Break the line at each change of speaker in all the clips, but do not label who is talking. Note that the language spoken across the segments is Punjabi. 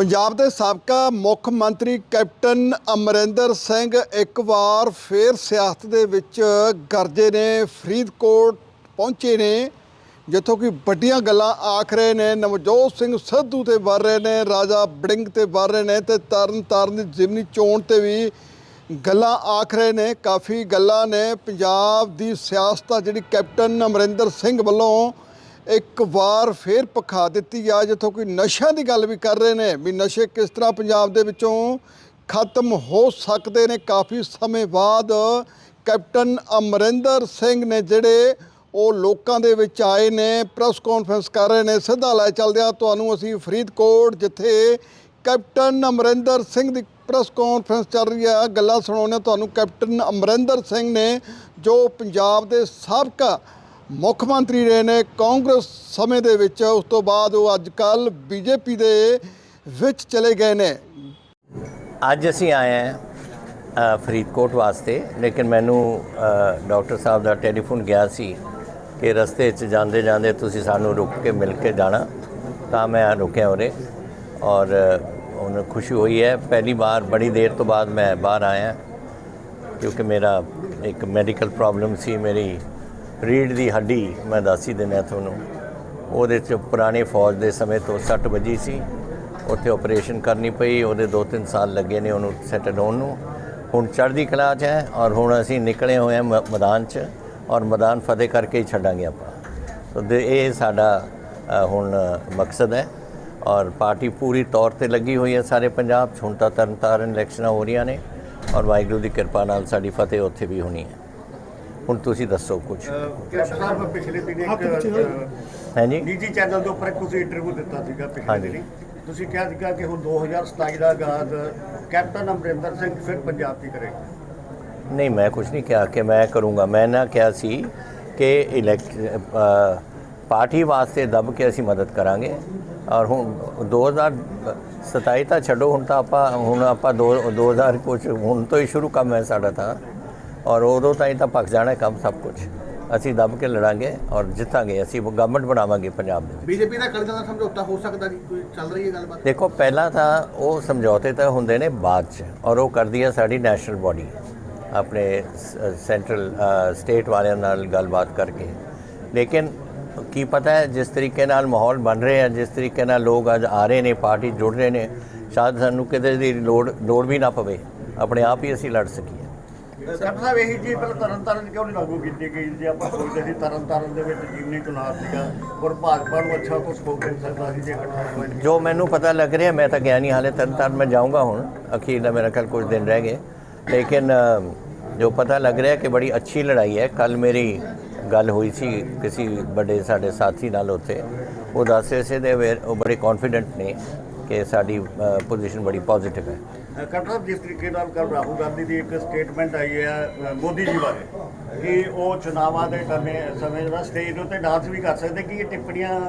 ਪੰਜਾਬ ਦੇ ਸਾਬਕਾ ਮੁੱਖ ਮੰਤਰੀ ਕੈਪਟਨ ਅਮਰਿੰਦਰ ਸਿੰਘ ਇੱਕ ਵਾਰ ਫੇਰ ਸਿਆਸਤ ਦੇ ਵਿੱਚ ਗਰਜੇ ਨੇ, ਫਰੀਦਕੋਟ ਪਹੁੰਚੇ ਨੇ, ਜਿੱਥੋਂ ਕਿ ਵੱਡੀਆਂ ਗੱਲਾਂ ਆਖ ਰਹੇ ਨੇ, ਨਵਜੋਤ ਸਿੰਘ ਸਿੱਧੂ ਤੇ ਵਰ ਰਹੇ ਨੇ, ਰਾਜਾ ਬੜਿੰਗ ਤੇ ਵਰ ਰਹੇ ਨੇ ਤੇ ਤਰਨ ਤਾਰਨ ਦੀ ਜ਼ਿਮਨੀ ਚੋਣ ਤੇ ਵੀ ਗੱਲਾਂ ਆਖ ਰਹੇ ਨੇ, ਕਾਫੀ ਗੱਲਾਂ ਨੇ। ਪੰਜਾਬ ਦੀ ਸਿਆਸਤ ਆ ਜਿਹੜੀ ਕੈਪਟਨ ਅਮਰਿੰਦਰ ਸਿੰਘ ਵੱਲੋਂ ਇੱਕ ਵਾਰ ਫੇਰ ਪਖਾ ਦਿੱਤੀ ਆ, ਜਿੱਥੋਂ ਕੋਈ ਨਸ਼ਿਆਂ ਦੀ ਗੱਲ ਵੀ ਕਰ ਰਹੇ ਨੇ। ਵੀ ਨਸ਼ੇ ਕਿਸ ਤਰ੍ਹਾਂ ਪੰਜਾਬ ਦੇ ਵਿੱਚੋਂ ਖਤਮ ਹੋ ਸਕਦੇ ਨੇ? ਕਾਫੀ ਸਮੇਂ ਬਾਅਦ ਕੈਪਟਨ ਅਮਰਿੰਦਰ ਸਿੰਘ ਨੇ ਜਿਹੜੇ ਉਹ ਲੋਕਾਂ ਦੇ ਵਿੱਚ ਆਏ ਨੇ, ਪ੍ਰੈਸ ਕਾਨਫਰੰਸ ਕਰ ਰਹੇ ਨੇ, ਸਿੱਧਾ ਲੈ ਚੱਲਦੇ ਆ। ਤੁਹਾਨੂੰ ਅਸੀਂ ਫਰੀਦਕੋਟ ਜਿੱਥੇ ਕੈਪਟਨ ਅਮਰਿੰਦਰ ਸਿੰਘ ਦੀ ਪ੍ਰੈਸ ਕਾਨਫਰੰਸ ਚੱਲ ਰਹੀ ਆ, ਗੱਲਾਂ ਸੁਣਾਉਂਦੇ ਹਾਂ ਤੁਹਾਨੂੰ ਕੈਪਟਨ ਅਮਰਿੰਦਰ ਸਿੰਘ ਨੇ ਜੋ ਪੰਜਾਬ ਦੇ ਸਾਬਕਾ ਮੁੱਖ ਮੰਤਰੀ ਰਹੇ ਨੇ। ਕਾਂਗਰਸ ਸਮੇਂ ਦੇ ਵਿੱਚ ਉਸ ਤੋਂ ਬਾਅਦ ਉਹ ਅੱਜ ਕੱਲ ਬੀਜੇਪੀ ਦੇ ਵਿੱਚ ਚਲੇ ਗਏ ਨੇ।
ਅੱਜ ਅਸੀਂ ਆਏ ਹਾਂ ਫਰੀਦਕੋਟ ਵਾਸਤੇ। ਲੇਕਿਨ ਮੈਨੂੰ ਡਾਕਟਰ ਸਾਹਿਬ ਦਾ ਟੈਲੀਫੋਨ ਗਿਆ ਸੀ ਕਿ ਰਸਤੇ 'ਚ ਜਾਂਦੇ ਜਾਂਦੇ ਤੁਸੀਂ ਸਾਨੂੰ ਰੁਕ ਕੇ ਮਿਲ ਕੇ ਜਾਣਾ। ਤਾਂ ਮੈਂ ਰੁਕਿਆ ਉਰੇ ਔਰ ਉਹਨੂੰ ਖੁਸ਼ੀ ਹੋਈ ਹੈ। ਪਹਿਲੀ ਵਾਰ, ਬੜੀ ਦੇਰ ਤੋਂ ਬਾਅਦ ਮੈਂ ਬਾਹਰ ਆਇਆ ਕਿਉਂਕਿ ਮੇਰਾ ਇੱਕ ਮੈਡੀਕਲ ਪ੍ਰੋਬਲਮ ਸੀ, ਮੇਰੀ ਰੀੜ ਦੀ ਹੱਡੀ ਮੈਂ ਦੱਸ ਹੀ ਦਿੰਦਾ ਤੁਹਾਨੂੰ। ਉਹਦੇ 'ਚ ਪੁਰਾਣੇ ਫੌਜ ਦੇ ਸਮੇਂ ਤੋਂ ਸੱਟ ਵੱਜੀ ਸੀ। ਉੱਥੇ ਆਪਰੇਸ਼ਨ ਕਰਨੀ ਪਈ, ਉਹਦੇ 2-3 ਸਾਲ ਲੱਗੇ ਨੇ ਉਹਨੂੰ ਸੈਟਲ ਹੋਣ ਨੂੰ। ਹੁਣ ਚੜ੍ਹਦੀ ਕਲਾ 'ਚ ਹੈ ਔਰ ਹੁਣ ਅਸੀਂ ਨਿਕਲੇ ਹੋਏ ਹਾਂ ਮ- ਮੈਦਾਨ 'ਚ ਔਰ ਮੈਦਾਨ ਫਤਿਹ ਕਰਕੇ ਹੀ ਛੱਡਾਂਗੇ ਆਪਾਂ। ਸੋ ਦੇ- ਇਹ ਸਾਡਾ ਹੁਣ ਮਕਸਦ ਹੈ ਔਰ ਪਾਰਟੀ ਪੂਰੀ ਤੌਰ ਤੇ ਲੱਗੀ ਹੋਈ ਹੈ ਸਾਰੇ ਪੰਜਾਬ 'ਚ। ਹੁਣ ਤਾਂ ਤਰਨ ਤਾਰਨ ਇਲੈਕਸ਼ਨਾਂ ਹੋ ਰਹੀਆਂ ਨੇ ਔਰ ਵਾਹਿਗੁਰੂ ਦੀ ਕਿਰਪਾ ਨਾਲ ਸਾਡੀ ਫਤਿਹ ਉੱਥੇ ਵੀ ਹੋਣੀ ਹੈ। ਹੁਣ ਤੁਸੀਂ ਦੱਸੋ ਕੁਝ
ਕੈਪਟਨ ਸਾਹਿਬ ਪਿਛਲੇ ਦਿਨ ਇੱਕ ਅ,
ਹੈ ਜੀ?
ਨਿੱਜੀ ਚੈਨਲ ਦੇ ਉੱਪਰ ਇੱਕ ਤੁਸੀਂ ਇੰਟਰਵਿਊ ਦਿੱਤਾ ਸੀਗਾ ਪਿਛਲੇ
ਹਾਂਜੀ।
ਦਿਨੀ। ਤੁਸੀਂ ਕਿਹਾ ਸੀਗਾ ਕਿ ਹੁਣ 2027 ਦਾ ਆਗਾਜ਼ ਕੈਪਟਨ ਅਮਰਿੰਦਰ ਸਿੰਘ ਫਿਰ ਪੰਜਾਬ ਦੀ ਕਰੇਗਾ।
ਨਹੀਂ ਮੈਂ ਕੁਝ ਨਹੀਂ ਕਿਹਾ ਕਿ ਮੈਂ ਕਰੂੰਗਾ। ਮੈਂ ਨਾ ਕਿਹਾ ਸੀ ਕਿ ਇਲੈਕਟ ਪਾਰਟੀ ਵਾਸਤੇ ਦਬ ਕੇ ਅਸੀਂ ਮਦਦ ਕਰਾਂਗੇ। ਔਰ ਹੁਣ 2027 ਤਾਂ ਛੱਡੋ ਹੁਣ ਤਾਂ ਆਪਾਂ ਹੁਣ ਆਪਾਂ ਦੋ 2000 ਕੁਝ ਹੁਣ ਤੋਂ ਹੀ ਸ਼ੁਰੂ ਕੰਮ ਹੈ ਸਾਡਾ ਤਾਂ। ਔਰ ਉਦੋਂ ਤਾਈਂ ਤਾਂ ਪੱਕ ਜਾਣਾ ਕੰਮ ਸਭ ਕੁਝ। ਅਸੀਂ ਦਬ ਕੇ ਲੜਾਂਗੇ ਔਰ ਜਿੱਤਾਂਗੇ। ਅਸੀਂ ਗਵਰਨਮੈਂਟ ਬਣਾਵਾਂਗੇ ਪੰਜਾਬ ਦੇ
ਬੀਜੇਪੀ ਦਾ ਕਰਜ਼ਾ ਦਾ ਸਮਝੌਤਾ ਹੋ ਸਕਦਾ ਜੀ? ਕੋਈ ਚੱਲ ਰਹੀ ਹੈ ਗੱਲਬਾਤ?
ਦੇਖੋ ਪਹਿਲਾਂ ਤਾਂ ਉਹ ਸਮਝੌਤੇ ਤਾਂ ਹੁੰਦੇ ਨੇ ਬਾਅਦ ਚ ਔਰ ਉਹ ਕਰਦੀ ਹੈ ਸਾਡੀ ਨੈਸ਼ਨਲ ਬਾਡੀ ਆਪਣੇ ਸੈਂਟਰਲ ਸਟੇਟ ਵਾਲਿਆਂ ਨਾਲ ਗੱਲਬਾਤ ਕਰਕੇ। ਲੇਕਿਨ ਕੀ ਪਤਾ ਹੈ ਜਿਸ ਤਰੀਕੇ ਨਾਲ ਮਾਹੌਲ ਬਣ ਰਿਹਾ ਹੈ ਜਿਸ ਤਰੀਕੇ ਨਾਲ ਲੋਕ ਅੱਜ ਆ ਰਹੇ ਨੇ ਪਾਰਟੀ ਜੁੜ ਰਹੇ ਨੇ ਸ਼ਾਇਦ ਸਾਨੂੰ ਕਿਤੇ ਦੀ ਲੋੜ ਲੋੜ ਵੀ ਨਾ ਪਵੇ। ਆਪਣੇ ਆਪ ਹੀ ਅਸੀਂ ਲੜ ਸਕੀਏ।
ਕੈਪਟਨ ਸਾਹਿਬ, ਇਹੀ ਚੀਜ਼ ਪਹਿਲਾਂ ਤਰਨ ਤਾਰਨ ਕਿਉਂ ਨਹੀਂ ਲਾਗੂ ਕੀਤੀ ਗਈ ਜੇ? ਆਪਾਂ ਸੋਚਦੇ ਸੀ ਤਰਨ ਤਾਰਨ ਦੇ ਵਿੱਚ ਜੀਵਨੀ ਚੁਣਾਵ ਸੀਗਾ ਔਰ ਭਾਜਪਾ ਨੂੰ ਅੱਛਾ ਕੁਝ ਹੋ ਮਿਲ ਸਕਦਾ ਸੀ ਜੇ ਇਕੱਠਾ
ਜੋ ਮੈਨੂੰ ਪਤਾ ਲੱਗ ਰਿਹਾ, ਮੈਂ ਤਾਂ ਗਿਆ ਨਹੀਂ ਹਾਲੇ ਤਰਨ ਤਾਰਨ ਮੈਂ ਜਾਊਂਗਾ ਹੁਣ। ਅਖੀਰ ਦਾ ਮੇਰਾ ਕੱਲ ਕੁਝ ਦਿਨ ਰਹਿ ਗਏ। ਲੇਕਿਨ ਜੋ ਪਤਾ ਲੱਗ ਰਿਹਾ ਕਿ ਬੜੀ ਅੱਛੀ ਲੜਾਈ ਹੈ ਕੱਲ ਮੇਰੀ ਗੱਲ ਹੋਈ ਸੀ ਕਿਸੇ ਵੱਡੇ ਸਾਡੇ ਸਾਥੀ ਨਾਲ ਉੱਥੇ। ਉਹ ਦੱਸ ਰਹੇ ਸੀ ਦੇ ਉਹ ਬੜੇ ਕੌਨਫੀਡੈਂਟ ਨੇ ਕਿ ਸਾਡੀ ਪੋਜੀਸ਼ਨ ਬੜੀ ਪੋਜ਼ਿਟਿਵ ਹੈ।
ਸਾਹਿਬ ਜਿਸ ਤਰੀਕੇ ਨਾਲ ਕੱਲ ਰਾਹੁਲ ਗਾਂਧੀ ਦੀ ਇੱਕ ਸਟੇਟਮੈਂਟ ਆਈ ਹੈ ਮੋਦੀ ਜੀ ਬਾਰੇ ਕਿ ਉਹ ਚੁਣਾਵਾਂ ਦੇ ਸਮੇਂ ਸਮੇਂ ਜਿਹੜਾ ਸਟੇਜ ਦੇ ਉੱਤੇ ਡਾਂਸ ਵੀ ਕਰ ਸਕਦੇ ਕਿ ਇਹ ਟਿੱਪਣੀਆਂ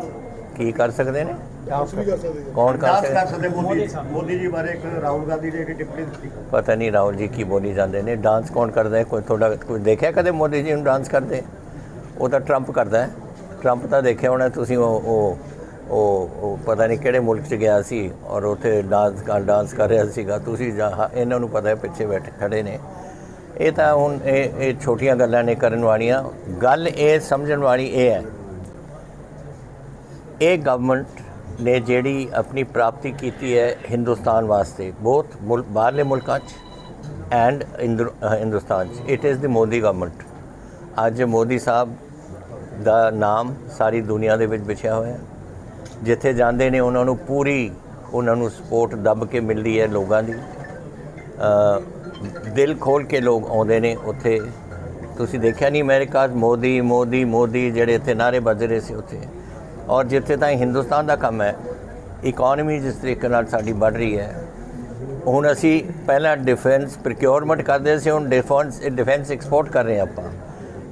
ਕੀ ਕਰ ਸਕਦੇ ਨੇ?
ਡਾਂਸ ਵੀ ਕਰ ਸਕਦੇ
ਕੌਣ ਕਰ
ਡਾਂਸ ਕਰ
ਸਕਦੇ
ਸਕਦੇ ਮੋਦੀ ਮੋਦੀ ਜੀ ਬਾਰੇ ਇੱਕ ਰਾਹੁਲ ਗਾਂਧੀ ਨੇ ਇੱਕ ਟਿੱਪਣੀ ਦਿੱਤੀ।
ਪਤਾ ਨਹੀਂ ਰਾਹੁਲ ਜੀ ਕੀ ਬੋਲੀ ਜਾਂਦੇ ਨੇ। ਡਾਂਸ ਕੌਣ ਕਰਦਾ ਹੈ? ਕੋਈ ਤੁਹਾਡਾ ਕੋਈ ਦੇਖਿਆ ਕਦੇ ਮੋਦੀ ਜੀ ਨੂੰ ਡਾਂਸ ਕਰਦੇ? ਉਹ ਤਾਂ ਟਰੰਪ ਕਰਦਾ ਹੈ। ਟਰੰਪ ਤਾਂ ਦੇਖਿਆ ਹੋਣਾ ਤੁਸੀਂ ਉਹ ਉਹ ਉਹ ਪਤਾ ਨਹੀਂ ਕਿਹੜੇ ਮੁਲਕ 'ਚ ਗਿਆ ਸੀ ਔਰ ਉੱਥੇ ਡਾਂਸ ਕਰ ਡਾਂਸ ਕਰ ਰਿਹਾ ਸੀਗਾ। ਤੁਸੀਂ ਜਾ- ਹਾਂ, ਇਹਨਾਂ ਨੂੰ ਪਤਾ ਹੈ ਪਿੱਛੇ ਬੈਠੇ ਖੜੇ ਨੇ। ਇਹ ਤਾਂ ਹੁਣ ਇਹ ਇਹ ਛੋਟੀਆਂ ਗੱਲਾਂ ਨੇ ਕਰਨ ਵਾਲੀਆਂ। ਗੱਲ ਇਹ ਸਮਝਣ ਵਾਲੀ ਇਹ ਹੈ ਇਹ ਗਵਰਨਮੈਂਟ ਨੇ ਜਿਹੜੀ ਆਪਣੀ ਪ੍ਰਾਪਤੀ ਕੀਤੀ ਹੈ ਹਿੰਦੁਸਤਾਨ ਵਾਸਤੇ ਬਹੁਤ ਮੁਲਕ ਬਾਹਰਲੇ ਮੁਲਕਾਂ 'ਚ ਐਂਡ ਹਿੰਦੁਸਤਾਨ 'ਚ। It is the Modi government ਅੱਜ ਮੋਦੀ ਸਾਹਿਬ ਦਾ ਨਾਮ ਸਾਰੀ ਦੁਨੀਆ ਦੇ ਵਿੱਚ ਵਿਛਿਆ ਹੋਇਆ ਹੈ। ਜਿੱਥੇ ਜਾਂਦੇ ਨੇ, ਉਹਨਾਂ ਨੂੰ ਪੂਰੀ, ਉਹਨਾਂ ਨੂੰ ਸਪੋਰਟ ਦੱਬ ਕੇ ਮਿਲਦੀ ਹੈ ਲੋਕਾਂ ਦੀ। ਦਿਲ ਖੋਲ ਕੇ ਲੋਕ ਆਉਂਦੇ ਨੇ ਉੱਥੇ। ਤੁਸੀਂ ਦੇਖਿਆ ਨਹੀਂ ਅਮਰੀਕਾ ਮੋਦੀ ਮੋਦੀ ਮੋਦੀ ਜਿਹੜੇ ਇੱਥੇ ਨਾਰੇ ਵੱਜ ਰਹੇ ਸੀ ਉੱਥੇ। ਔਰ ਜਿੱਥੇ ਤਾਂ ਹਿੰਦੁਸਤਾਨ ਦਾ ਕੰਮ ਹੈ ਇਕਨੋਮੀ ਜਿਸ ਤਰੀਕੇ ਨਾਲ ਸਾਡੀ ਵੱਧ ਰਹੀ ਹੈ। ਹੁਣ ਅਸੀਂ ਪਹਿਲਾਂ ਡਿਫੈਂਸ ਪ੍ਰੋਕਿਉਰਮੈਂਟ ਕਰਦੇ ਸੀ, ਹੁਣ ਡਿਫੈਂਸ ਡਿਫੈਂਸ ਐਕਸਪੋਰਟ ਕਰ ਰਹੇ ਹਾਂ ਆਪਾਂ।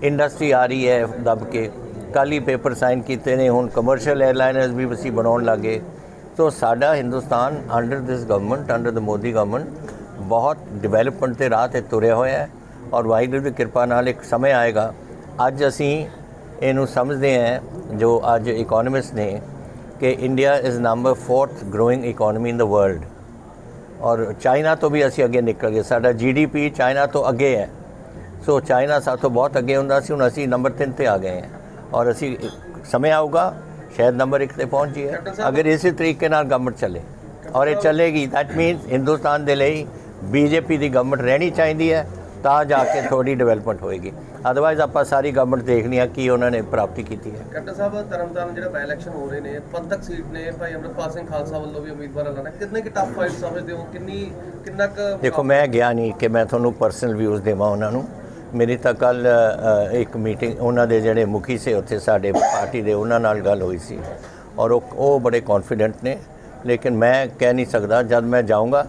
ਇੰਡਸਟਰੀ ਆ ਰਹੀ ਹੈ ਦੱਬ ਕੇ। ਕੱਲ੍ਹ ਹੀ ਪੇਪਰ ਸਾਈਨ ਕੀਤੇ ਨੇ, ਹੁਣ ਕਮਰਸ਼ੀਅਲ 에ਅਰਲਾਈਨਰਸ ਵੀ ਅਸੀਂ ਬਣਾਉਣ ਲੱਗੇ। ਸੋ ਸਾਡਾ Hindustan under this government under the Modi government ਬਹੁਤ ਡਿਵੈਲਪਮੈਂਟ ਤੇ ਰਾਹ ਤੇ ਤੁਰਿਆ ਹੋਇਆ ਹੈ ਔਰ ਵਾਹਿਗੁਰੂ ਦੀ ਕਿਰਪਾ ਨਾਲ ਇੱਕ ਸਮੇਂ ਆਏਗਾ। ਅੱਜ ਅਸੀਂ ਇਹਨੂੰ ਸਮਝਦੇ ਹਾਂ, ਜੋ ਅੱਜ ਇਕਨੋਮਿਸਟ ਨੇ, ਕਿ India is number 4th growing economy in the world ਔਰ ਚਾਈਨਾ ਤੋਂ ਵੀ ਅਸੀਂ ਅੱਗੇ ਨਿਕਲ ਗਏ। ਸਾਡਾ ਜੀਡੀਪੀ ਚਾਈਨਾ ਤੋਂ ਅੱਗੇ ਹੈ। ਸੋ ਚਾਈਨਾ ਸਾਥੋਂ ਬਹੁਤ ਅੱਗੇ ਹੁੰਦਾ ਸੀ, ਹੁਣ ਅਸੀਂ ਨੰਬਰ 3 ਤੇ ਆ ਗਏ ਹਾਂ। ਔਰ ਅਸੀਂ ਸਮੇਂ ਆਊਗਾ ਸ਼ਾਇਦ ਨੰਬਰ 1 ਤੇ ਪਹੁੰਚ ਜਾਈਏ। ਅਗਰ ਇਸੇ ਤਰੀਕੇ ਨਾਲ ਗਵਰਨਮੈਂਟ ਚੱਲੇ। ਔਰ ਇਹ ਚੱਲੇਗੀ ਦੈਟ ਮੀਨਸ ਹਿੰਦੁਸਤਾਨ ਦੇ ਲਈ ਬੀਜੇਪੀ ਦੀ ਗਵਰਨਮੈਂਟ ਰਹਿਣੀ ਚਾਹੀਦੀ ਹੈ ਤਾਂ ਜਾ ਕੇ ਥੋੜੀ ਡਿਵੈਲਪਮੈਂਟ ਹੋਏਗੀ। ਅਦਰਵਾਈਜ਼ ਆਪਾਂ ਸਾਰੀ ਗਵਰਨਮੈਂਟ ਦੇਖਣੀ ਆ ਕੀ ਉਹਨਾਂ ਨੇ ਪ੍ਰਾਪਤੀ ਕੀਤੀ ਹੈ।
ਕੈਪਟਨ ਸਾਹਿਬ ਤਰਨਤਾਰਨ ਜਿਹੜਾ ਬਾਈ ਇਲੈਕਸ਼ਨ ਹੋ ਰਹੇ ਨੇ ਪੰਥਕ ਸੀਟ ਨੇ ਭਾਈ ਅਮਰਪਾਲ ਸਿੰਘ ਖਾਲਸਾ ਵੱਲੋਂ ਵੀ ਉਮੀਦਵਾਰ ਐਲਾਨਾ ਕਿੰਨੇ ਕਿ ਟਫ ਫਾਈਟ ਸਮਝਦੇ ਹੋ? ਕਿੰਨੀ ਕਿੰਨਾ ਕੁ
ਦੇਖੋ ਮੈਂ ਗਿਆ ਨਹੀਂ ਕਿ ਮੈਂ ਤੁਹਾਨੂੰ ਪਰਸਨਲ ਵਿਊਜ਼ ਦੇਵਾਂ ਉਹਨਾਂ ਨੂੰ। ਮੇਰੀ ਤਾਂ ਕੱਲ ਇੱਕ ਮੀਟਿੰਗ ਉਹਨਾਂ ਦੇ ਜਿਹੜੇ ਮੁਖੀ ਸੇ ਉੱਥੇ ਸਾਡੇ ਪਾਰਟੀ ਦੇ ਉਹਨਾਂ ਨਾਲ ਗੱਲ ਹੋਈ ਸੀ ਔਰ ਉਹ ਉਹ ਬੜੇ ਕੌਨਫੀਡੈਂਟ ਨੇ ਲੇਕਿਨ ਮੈਂ ਕਹਿ ਨਹੀਂ ਸਕਦਾ ਜਦ ਮੈਂ ਜਾਊਂਗਾ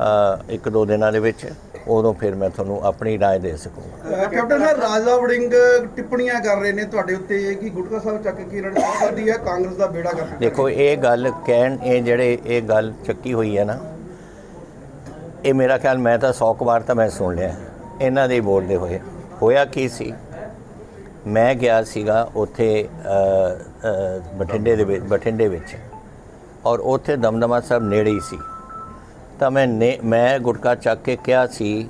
ਅ, ਇੱਕ ਦੋ ਦਿਨਾਂ ਦੇ ਵਿੱਚ ਉਦੋਂ ਫਿਰ ਮੈਂ ਤੁਹਾਨੂੰ ਆਪਣੀ رائے ਦੇ ਸਕੂੰਗਾ
ਕੈਪਟਨ ਸਾਹਿਬ ਰਾਜਾ ਵੜਿੰਗ ਟਿੱਪਣੀਆਂ ਕਰ ਰਹੇ ਨੇ ਤੁਹਾਡੇ ਉੱਤੇ ਕਿ ਗੁਟਕਾ ਸਾਹਿਬ ਚੱਕ ਕੇ ਲੜ ਸਕਦੀ ਹੈ ਕਾਂਗਰਸ ਦਾ ਬੇੜਾ ਕਰ
ਦੇਖੋ ਇਹ ਗੱਲ ਕਹਿਣ ਇਹ ਜਿਹੜੇ ਇਹ ਗੱਲ ਚੱਕੀ ਹੋਈ ਹੈ ਨਾ ਇਹ ਮੇਰਾ ਖਿਆਲ ਮੈਂ ਤਾਂ 100 ਕੁ ਵਾਰ ਤਾਂ ਮੈਂ ਸੁਣ ਲਿਆ ਇਹਨਾਂ ਦੇ ਬੋਲਦੇ ਹੋਏ। ਹੋਇਆ ਕੀ ਸੀ? ਮੈਂ ਗਿਆ ਸੀਗਾ ਉੱਥੇ ਬਠਿੰਡੇ ਦੇ ਵਿੱਚ, ਬਠਿੰਡੇ ਵਿੱਚ। ਔਰ ਉੱਥੇ ਦਮਦਮਾ ਸਾਹਿਬ ਨੇੜੇ ਹੀ ਸੀ। ਤਾਂ ਮੈਂ ਨੇ, ਮੈਂ ਗੁਟਕਾ ਚੱਕ ਕੇ ਕਿਹਾ ਸੀ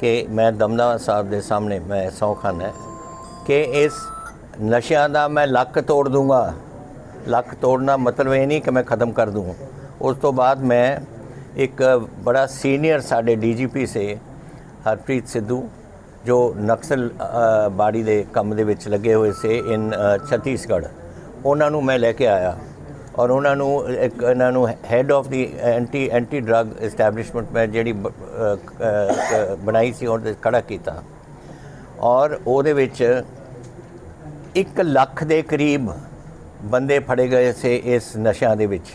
ਕਿ ਮੈਂ ਦਮਦਮਾ ਸਾਹਿਬ ਦੇ ਸਾਹਮਣੇ, ਮੈਂ ਸਹੁੰ ਖਾਨਾ ਹੈ ਕਿ ਇਸ ਨਸ਼ਿਆਂ ਦਾ ਮੈਂ ਲੱਕ ਤੋੜ ਦੂੰਗਾ। ਲੱਕ ਤੋੜਨਾ ਮਤਲਬ ਇਹ ਨਹੀਂ ਕਿ ਮੈਂ ਖਤਮ ਕਰ ਦੂੰ। ਉਸ ਤੋਂ ਬਾਅਦ ਮੈਂ ਇੱਕ ਬੜਾ ਸੀਨੀਅਰ ਸਾਡੇ ਡੀਜੀਪੀ ਸੇ ਹਰਪ੍ਰੀਤ ਸਿੱਧੂ, ਜੋ ਨਕਸਲ ਬਾੜੀ ਦੇ ਕੰਮ ਦੇ ਵਿੱਚ ਲੱਗੇ ਹੋਏ ਸੀ ਇਨ ਛੱਤੀਸਗੜ੍ਹ। ਉਹਨਾਂ ਨੂੰ ਮੈਂ ਲੈ ਕੇ ਆਇਆ ਔਰ ਉਹਨਾਂ ਨੂੰ, ਇੱਕ ਇਹਨਾਂ ਨੂੰ head of the anti anti drug establishment ਮੈਂ ਜਿਹੜੀ ਬਣਾਈ ਸੀ ਉਹਦੇ ਤੇ ਖੜਾ ਕੀਤਾ। ਔਰ ਉਹਦੇ ਵਿੱਚ 1 ਲੱਖ ਦੇ ਕਰੀਬ ਬੰਦੇ ਫੜੇ ਗਏ ਸੀ ਇਸ ਨਸ਼ਿਆਂ ਦੇ ਵਿੱਚ।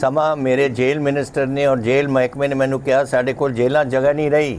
ਸਮਾਂ ਮੇਰੇ ਜੇਲ੍ਹ ਮਿਨਿਸਟਰ ਨੇ ਔਰ ਜੇਲ੍ਹ ਮਹਿਕਮੇ ਨੇ ਮੈਨੂੰ ਕਿਹਾ, ਸਾਡੇ ਕੋਲ ਜੇਲ੍ਹਾਂ ਜਗ੍ਹਾ ਨਹੀਂ ਰਹੀ।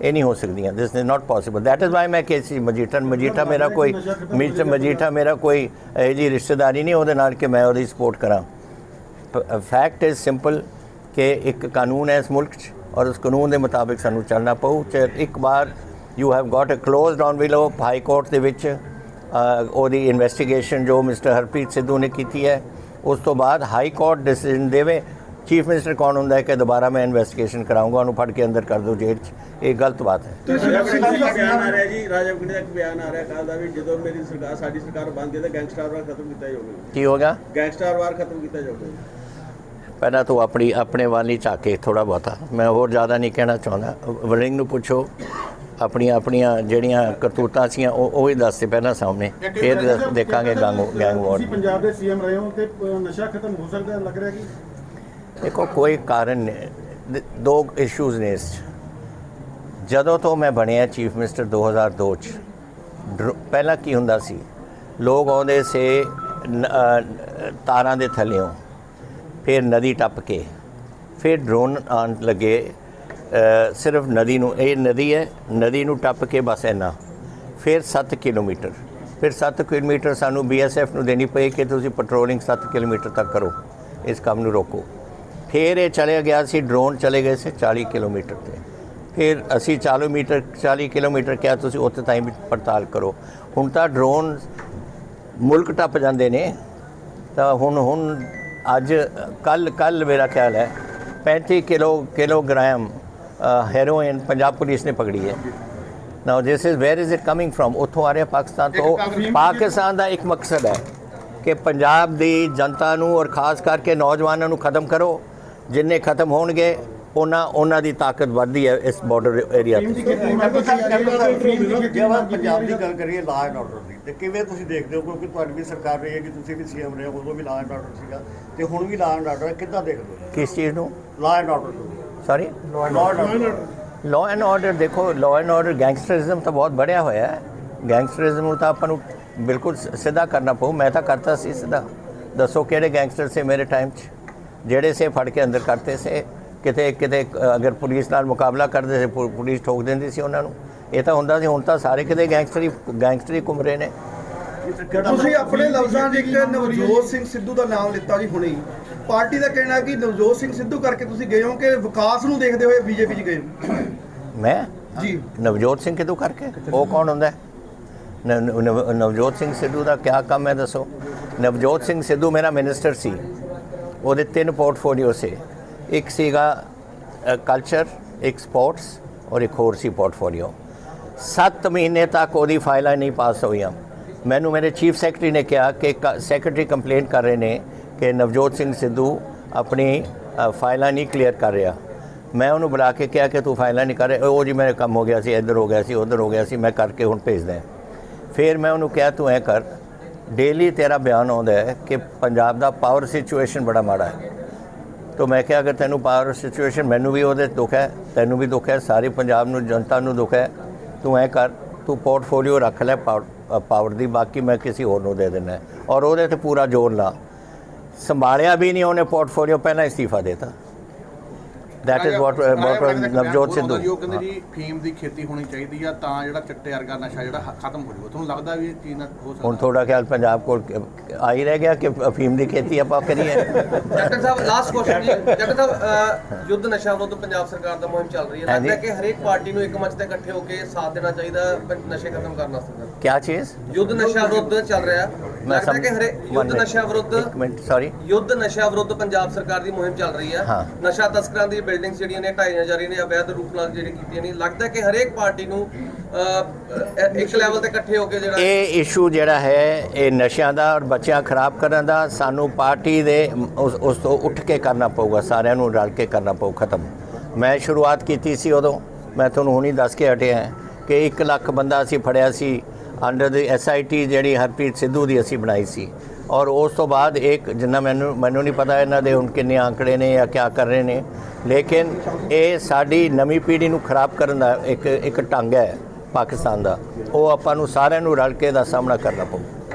ਇਹ ਨਹੀਂ ਹੋ ਸਕਦੀਆਂ। This is not possible that is why ਮੈਂ ਕੇਸੀ ਮਜੀਠਾ ਮਜੀਠਾ ਮੇਰਾ ਕੋਈ ਮੀਟ ਮਜੀਠਾ ਮੇਰਾ ਕੋਈ ਇਹ ਜੀ ਰਿਸ਼ਤੇਦਾਰੀ ਨਹੀਂ, ਉਹਦੇ ਨਾਲ ਕਿ ਮੈਂ ਉਹਦੀ ਸਪੋਰਟ ਕਰਾਂ। ਫੈਕਟ ਇਜ਼ ਸਿੰਪਲ ਕਿ ਇੱਕ ਕਾਨੂੰਨ ਹੈ ਇਸ ਮੁਲਕ 'ਚ ਔਰ ਉਸ ਕਾਨੂੰਨ ਦੇ ਮੁਤਾਬਿਕ ਸਾਨੂੰ ਚੱਲਣਾ ਪਊ। ਤੇ ਇੱਕ ਵਾਰ you have got a closed on ਵਿਲੋ high court ਦੇ ਵਿੱਚ ਉਹਦੀ ਇਨਵੈਸਟੀਗੇਸ਼ਨ ਜੋ ਮਿਸਟਰ ਹਰਪ੍ਰੀਤ ਸਿੱਧੂ ਨੇ ਕੀਤੀ ਹੈ, ਉਸ ਤੋਂ ਬਾਅਦ ਹਾਈ ਕੋਰਟ ਡਿਸੀਜਨ ਦੇਵੇ ਚੀਫ ਮਿਨਿਸਟਰ ਕੌਣ ਹੁੰਦਾ ਹੈ ਕਿ ਦੁਬਾਰਾ ਮੈਂ ਇਨਵੈਸਟੀਗੇਸ਼ਨ ਕਰਾਉਂਗਾ ਉਹਨੂੰ ਫੜ ਕੇ ਅੰਦਰ ਕਰ ਦਿਓ ਜੇਲ੍ਹ 'ਚ? ਇਹ ਗਲਤ ਬਾਤ ਹੈ।
ਰਾਜਾ ਵੜਿੰਗ ਦਾ ਬਿਆਨ ਆ ਰਿਹਾ ਜੀ ਰਾਜਾ ਵੜਿੰਗ ਦਾ ਇੱਕ ਬਿਆਨ ਆ ਰਿਹਾ ਕੱਲ ਦਾ ਵੀ ਜਦੋਂ ਮੇਰੀ ਸਰਕਾਰ ਸਾਡੀ ਸਰਕਾਰ ਬਣਦੀ ਹੈ ਤਾਂ ਗੈਂਗਸਟਰ ਵਾਰ ਖਤਮ ਕੀਤਾ ਜਾਊਗਾ।
ਕੀ ਹੋ ਗਿਆ?
ਗੈਂਗਸਟਰ ਵਾਰ ਖਤਮ ਕੀਤਾ ਜਾਊਗਾ।
ਪਹਿਲਾਂ ਤੂੰ ਆਪਣੀ ਆਪਣੇ ਵਾਲੀ ਝਾਕੇ ਥੋੜਾ ਬਹੁਤਾ। ਮੈਂ ਹੋਰ ਜ਼ਿਆਦਾ ਨਹੀਂ ਕਹਿਣਾ ਚਾਹੁੰਦਾ। ਵਰਿੰਗ ਨੂੰ ਪੁੱਛੋ ਆਪਣੀਆਂ ਆਪਣੀਆਂ ਜਿਹੜੀਆਂ ਕਰਤੂਤਾਂ ਸੀਆਂ ਉਹ ਉਹ ਹੀ ਦੱਸਦੇ ਪਹਿਲਾਂ ਸਾਹਮਣੇ। ਫਿਰ ਦੇਖਾਂਗੇ ਗੈਂਗ ਗੈਂਗ ਵਾਰ
ਤੁਸੀਂ ਪੰਜਾਬ ਦੇ ਸੀਐਮ ਰਹੇ ਹੋ ਤੇ ਨਸ਼ਾ ਖਤਮ ਹੋ ਸਕਦਾ ਹੈ, ਲੱਗ ਰਿਹਾ ਕਿ
ਦੇਖੋ, ਕੋਈ ਕਾਰਨ ਨਹੀਂ। ਦੋ ਇਸ਼ੂਜ਼ ਨੇ ਇਸ 'ਚ। ਜਦੋਂ ਤੋਂ ਮੈਂ ਬਣਿਆ ਚੀਫ ਮਿਨਿਸਟਰ 2002 ਚ, ਡਰ- ਪਹਿਲਾਂ ਕੀ ਹੁੰਦਾ ਸੀ? ਲੋਕ ਆਉਂਦੇ ਸੇ ਤਾਰਾਂ ਦੇ ਥੱਲਿਓਂ, ਫਿਰ ਨਦੀ ਟੱਪ ਕੇ, ਫਿਰ ਡਰੋਨ ਆਉਣ ਲੱਗੇ ਸਿਰਫ ਨਦੀ ਨੂੰ, ਇਹ ਨਦੀ ਹੈ, ਨਦੀ ਨੂੰ ਟੱਪ ਕੇ ਬਸ ਇੰਨਾ। ਫਿਰ 7 ਕਿਲੋਮੀਟਰ। ਫਿਰ 7 ਕਿਲੋਮੀਟਰ ਸਾਨੂੰ ਬੀਐਸਐਫ ਨੂੰ ਦੇਣੀ ਪਈ ਕਿ ਤੁਸੀਂ ਪੈਟਰੋਲਿੰਗ 7 ਕਿਲੋਮੀਟਰ ਤੱਕ ਕਰੋ। ਇਸ ਕੰਮ ਨੂੰ ਰੋਕੋ। ਫਿਰ ਇਹ ਚਲੇ ਗਿਆ ਸੀ ਡਰੋਨ ਚਲੇ ਗਏ ਸੀ 40 ਕਿਲੋਮੀਟਰ ਤੇ। ਫਿਰ ਅਸੀਂ 40 ਮੀਟਰ 40 ਕਿਲੋਮੀਟਰ ਕਿਹਾ ਤੁਸੀਂ ਉੱਥੇ ਤਾਈਂ ਵੀ ਪੜਤਾਲ ਕਰੋ। ਹੁਣ ਤਾਂ ਡਰੋਨ ਮੁਲਕ ਟੱਪ ਜਾਂਦੇ ਨੇ। ਤਾਂ ਹੁਣ ਹੁਣ ਅੱਜ ਕੱਲ ਕੱਲ ਮੇਰਾ ਖਿਆਲ ਹੈ 35 kilo kilogram heroin Punjab police ਨੇ ਪਕੜੀ ਹੈ। Now this is where is it coming from ਉੱਥੋਂ ਆ ਰਿਹਾ ਪਾਕਿਸਤਾਨ ਤੋਂ। ਪਾਕਿਸਤਾਨ ਦਾ ਇੱਕ ਮਕਸਦ ਹੈ ਕਿ ਪੰਜਾਬ ਦੀ ਜਨਤਾ ਨੂੰ ਔਰ ਖਾਸ ਕਰਕੇ ਨੌਜਵਾਨਾਂ ਨੂੰ ਖਤਮ ਕਰੋ। ਜਿੰਨੇ ਖਤਮ ਹੋਣਗੇ ਉਹਨਾਂ ਉਹਨਾਂ ਦੀ ਤਾਕਤ ਵੱਧਦੀ ਹੈ ਇਸ ਬਾਰਡਰ ਏਰੀਆ ਤੇ
ਪੰਜਾਬ ਦੀ ਗੱਲ ਕਰੀਏ ਲਾਅ ਐਂਡ ਆਰਡਰ ਦੀ ਤੇ ਕਿਵੇਂ ਤੁਸੀਂ ਦੇਖਦੇ ਹੋ ਕਿਉਂਕਿ ਤੁਹਾਡੀ ਵੀ ਸਰਕਾਰ ਰਹੀ ਹੈ ਕਿ ਤੁਸੀਂ ਵੀ ਸੀਐਮ ਰਹੇ ਹੋ ਉਦੋਂ ਵੀ ਲਾਅ ਐਂਡ ਆਰਡਰ ਸੀਗਾ ਤੇ ਹੁਣ ਵੀ ਲਾਅ ਐਂਡ ਆਰਡਰ ਕਿੱਦਾਂ ਦੇਖਦੇ ਹੋ
ਕਿਸ ਚੀਜ਼ ਨੂੰ
ਲਾਅ ਐਂਡ ਆਰਡਰ ਨੂੰ
sorry
law and order
law and order ਦੇਖੋ ਲਾਅ ਐਂਡ ਆਰਡਰ ਗੈਂਗਸਟਰਿਜ਼ਮ ਤਾਂ ਬਹੁਤ ਬੜਿਆ ਹੋਇਆ ਹੈ ਗੈਂਗਸਟਰਿਜ਼ਮ ਨੂੰ ਤਾਂ ਆਪਾਂ ਨੂੰ ਬਿਲਕੁਲ ਸਿੱਧਾ ਕਰਨਾ ਪਊ ਮੈਂ ਤਾਂ ਕਰਤਾ ਸੀ ਸਿੱਧਾ ਦੱਸੋ ਕਿਹੜੇ ਗੈਂਗਸਟਰ ਸੇ ਮੇਰੇ ਟਾਈਮ 'ਚ ਜਿਹੜੇ ਸੇ ਫੜ ਕੇ ਅੰਦਰ ਕਰਤੇ ਸੇ ਕਿਤੇ ਕਿਤੇ ਅਗਰ ਪੁਲਿਸ ਨਾਲ ਮੁਕਾਬਲਾ ਕਰਦੇ ਸੀ ਪੁਲਿਸ ਠੋਕ ਦਿੰਦੀ ਸੀ ਉਹਨਾਂ ਨੂੰ। ਇਹ ਤਾਂ ਹੁੰਦਾ ਸੀ ਹੁਣ ਤਾਂ ਸਾਰੇ ਕਿਤੇ ਗੈਂਗਸਟਰ ਗੈਂਗਸਟਰ ਘੁੰਮ ਰਹੇ ਨੇ।
ਤੁਸੀਂ ਆਪਣੇ ਲਫ਼ਜ਼ਾਂ 'ਚ ਇੱਕ ਨਵਜੋਤ ਸਿੰਘ ਸਿੱਧੂ ਦਾ ਨਾਮ ਲਿੱਤਾ ਜੀ ਹੁਣੇ ਪਾਰਟੀ ਦਾ ਕਹਿਣਾ ਕਿ ਨਵਜੋਤ ਸਿੰਘ ਸਿੱਧੂ ਕਰਕੇ ਤੁਸੀਂ ਗਏ ਹੋ ਕਿ ਵਿਕਾਸ ਨੂੰ ਦੇਖਦੇ ਹੋਏ ਬੀਜੇਪੀ 'ਚ ਗਏ ਹੋ?
ਮੈਂ?
ਜੀ।
ਨਵਜੋਤ ਸਿੰਘ ਕਿਦੋਂ ਕਰਕੇ? ਉਹ ਕੌਣ ਹੁੰਦਾ? ਹੈ ਨਵਜੋਤ ਸਿੰਘ ਸਿੱਧੂ ਦਾ ਕਿਆ ਕੰਮ ਹੈ ਦੱਸੋ? ਨਵਜੋਤ ਸਿੰਘ ਸਿੱਧੂ ਮੇਰਾ ਮਿਨਿਸਟਰ ਸੀ। ਉਹਦੇ ਤਿੰਨ ਪੋਰਟਫੋਲੀਓ ਸੀ। ਇੱਕ ਸੀਗਾ ਕਲਚਰ ਇੱਕ ਸਪੋਰਟਸ ਔਰ ਇੱਕ ਹੋਰ ਸੀ ਪੋਰਟਫੋਲੀਓ। 7 ਮਹੀਨੇ ਤੱਕ ਉਹਦੀ ਫਾਈਲਾਂ ਨਹੀਂ ਪਾਸ ਹੋਈਆਂ। ਮੈਨੂੰ ਮੇਰੇ ਚੀਫ ਸੈਕਟਰੀ ਨੇ ਕਿਹਾ ਕਿ ਸੈਕਟਰੀ ਕੰਪਲੇਂਟ ਕਰ ਰਹੇ ਨੇ ਕਿ ਨਵਜੋਤ ਸਿੰਘ ਸਿੱਧੂ ਆਪਣੀ ਫਾਈਲਾਂ ਨਹੀਂ ਕਲੀਅਰ ਕਰ ਰਿਹਾ। ਮੈਂ ਉਹਨੂੰ ਬੁਲਾ ਕੇ ਕਿਹਾ ਕਿ ਤੂੰ ਫਾਈਲਾਂ ਨਹੀਂ ਕਰ ਰਿਹਾ। ਉਹ ਜੀ ਮੇਰੇ ਕੰਮ ਹੋ ਗਿਆ ਸੀ, ਇੱਧਰ ਹੋ ਗਿਆ ਸੀ, ਉੱਧਰ ਹੋ ਗਿਆ ਸੀ, ਮੈਂ ਕਰਕੇ ਹੁਣ ਭੇਜਦਾ ਫਿਰ ਮੈਂ ਉਹਨੂੰ ਕਿਹਾ, ਤੂੰ ਐ ਕਰ ਡੇਲੀ ਤੇਰਾ ਬਿਆਨ ਆਉਂਦਾ ਹੈ ਕਿ ਪੰਜਾਬ ਦਾ ਪਾਵਰ ਸਿਚੁਏਸ਼ਨ ਬੜਾ ਮਾੜਾ ਹੈ। ਤੋ ਮੈਂ ਕਿਹਾ, ਅਗਰ ਤੈਨੂੰ ਪਾਵਰ ਸਿਚੁਏਸ਼ਨ ਮੈਨੂੰ ਵੀ ਉਹਦੇ ਦੁੱਖ ਹੈ, ਤੈਨੂੰ ਵੀ ਦੁੱਖ ਹੈ, ਸਾਰੇ ਪੰਜਾਬ ਨੂੰ, ਜਨਤਾ ਨੂੰ ਦੁੱਖ ਹੈ, ਤੂੰ ਐ ਕਰ, ਤੂੰ ਪੋਰਟਫੋਲੀਓ ਰੱਖ ਲੈ ਪਾਵਰ ਦੀ, ਬਾਕੀ ਮੈਂ ਕਿਸੇ ਹੋਰ ਨੂੰ ਦੇ ਦੇਣਾ ਔਰ ਉਹਦੇ ਤੇ ਪੂਰਾ ਜ਼ੋਰ ਲਾ। ਸੰਭਾਲਿਆ ਵੀ ਨਹੀਂ ਉਹਨੇ ਪੋਰਟਫੋਲੀਓ ਪਹਿਲਾਂ ਇਸਤੀਫਾ ਦੇਤਾ। That is what what Navjot Sidhu
ਉਹ ਕਹਿੰਦੇ ਜੀ ਫੀਮ ਦੀ ਖੇਤੀ ਹੋਣੀ ਚਾਹੀਦੀ ਆ ਤਾਂ ਜਿਹੜਾ ਚਿੱਟੇ ਵਰਗਾ ਨਸ਼ਾ ਜਿਹੜਾ ਖਤਮ ਹੋ ਜਾਊਗਾ। ਤੁਹਾਨੂੰ ਲੱਗਦਾ ਵੀ ਇਹ ਚੀਜ਼ ਨਾਲ ਹੋ ਸਕਦਾ?
ਹੁਣ ਥੋੜਾ ਖਿਆਲ ਪੰਜਾਬ ਕੋਲ ਆ ਹੀ ਰਹਿ ਗਿਆ ਕਿ ਅਫੀਮ ਦੀ ਖੇਤੀ ਆਪਾਂ ਕਰੀਏ?
ਡਾਕਟਰ ਸਾਹਿਬ ਲਾਸਟ ਕੁਐਸਚਨ ਜੀ। ਡਾਕਟਰ ਸਾਹਿਬ ਯੁੱਧ ਨਸ਼ਾ ਵਿਰੁੱਧ ਪੰਜਾਬ ਸਰਕਾਰ ਦਾ ਮੁਹਿੰਮ ਚੱਲ ਰਹੀ ਹੈ। ਲੱਗਦਾ ਕਿ ਹਰੇਕ ਪਾਰਟੀ ਨੂੰ ਇੱਕ ਮੰਚ ਤੇ ਇਕੱਠੇ ਹੋ ਕੇ ਸਾਥ ਦੇਣਾ ਚਾਹੀਦਾ ਨਸ਼ੇ ਖਤਮ ਕਰਨ ਵਾਸਤੇ
ਕਿਆ ਚੀਜ਼?
ਯੁੱਧ ਨਸ਼ਾ ਵਿਰੁੱਧ ਚੱਲ ਰਿਹਾ। ਲੱਗਦਾ ਕਿ ਹਰੇ ਯੁੱਧ ਨਸ਼ਾ ਵਿਰੁੱਧ
ਇੱਕ ਮਿੰਟ ਸੌਰੀ
ਯੁੱਧ ਨਸ਼ਾ ਵਿਰੁੱਧ ਪੰਜਾਬ ਸਰਕਾਰ ਦੀ ਮੁਹਿੰਮ ਚੱਲ ਰਹੀ ਹਾਂ। ਨਸ਼ਾ ਤਸਕਰਾਂ ਦੀ ਬਿਲਡਿੰਗਸ ਜਿਹੜੀਆਂ ਨੇ ਢਾਈਆਂ ਜਾ ਰਹੀਆਂ ਨੇ ਅਵੈਧ ਰੂਪ ਨਾਲ ਜਿਹੜੀਆਂ ਕੀਤੀਆਂ ਨੇ। ਲੱਗਦਾ ਕਿ ਹਰੇਕ ਪਾਰਟੀ ਨੂੰ ਇੱਕ ਲੈਵਲ ਤੇ ਇਕੱਠੇ ਹੋ ਕੇ ਜਿਹੜਾ
ਇਹ ਇਸ਼ੂ ਜਿਹੜਾ ਹੈ, ਇਹ ਨਸ਼ਿਆਂ ਦਾ ਔਰ ਬੱਚਿਆਂ ਖਰਾਬ ਕਰਨ ਦਾ, ਸਾਨੂੰ ਪਾਰਟੀ ਦੇ ਉਸ ਤੋਂ ਉੱਠ ਕੇ ਕਰਨਾ ਪਊਗਾ, ਸਾਰਿਆਂ ਨੂੰ ਰਲ ਕੇ ਕਰਨਾ ਪਊ, ਖਤਮ। ਮੈਂ ਸ਼ੁਰੂਆਤ ਕੀਤੀ ਸੀ ਉਦੋਂ, ਮੈਂ ਤੁਹਾਨੂੰ ਹੁਣੀ ਦੱਸ ਕੇ ਹਟਿਆ ਕਿ 1 ਲੱਖ ਬੰਦਾ ਅਸੀਂ ਫੜਿਆ ਸੀ ਅੰਡਰ ਦੀ ਐਸਆਈਟੀ ਜਿਹੜੀ ਹਰਪ੍ਰੀਤ ਸਿੱਧੂ ਦੀ ਅਸੀਂ ਬਣਾਈ ਸੀ। ਔਰ ਉਸ ਤੋਂ ਬਾਅਦ ਇੱਕ ਜਿੰਨਾ ਮੈਨੂੰ ਮੈਨੂੰ ਨਹੀਂ ਪਤਾ ਇਹਨਾਂ ਦੇ ਹੁਣ ਕਿੰਨੇ ਆંકੜੇ ਨੇ ਜਾਂ ਕਿਆ ਕਰ ਰਹੇ ਨੇ, ਲੇਕਿਨ ਇਹ ਸਾਡੀ ਨਵੀਂ ਪੀੜ੍ਹੀ ਨੂੰ ਖਰਾਬ ਕਰਨ ਦਾ ਇੱਕ ਇੱਕ ਢੰਗ ਹੈ ਪਾਕਿਸਤਾਨ ਦਾ। ਉਹ ਆਪਾਂ ਨੂੰ ਸਾਰਿਆਂ ਨੂੰ ਰਲ ਕੇ ਦਾ ਸਾਹਮਣਾ ਕਰਨਾ ਪਊ।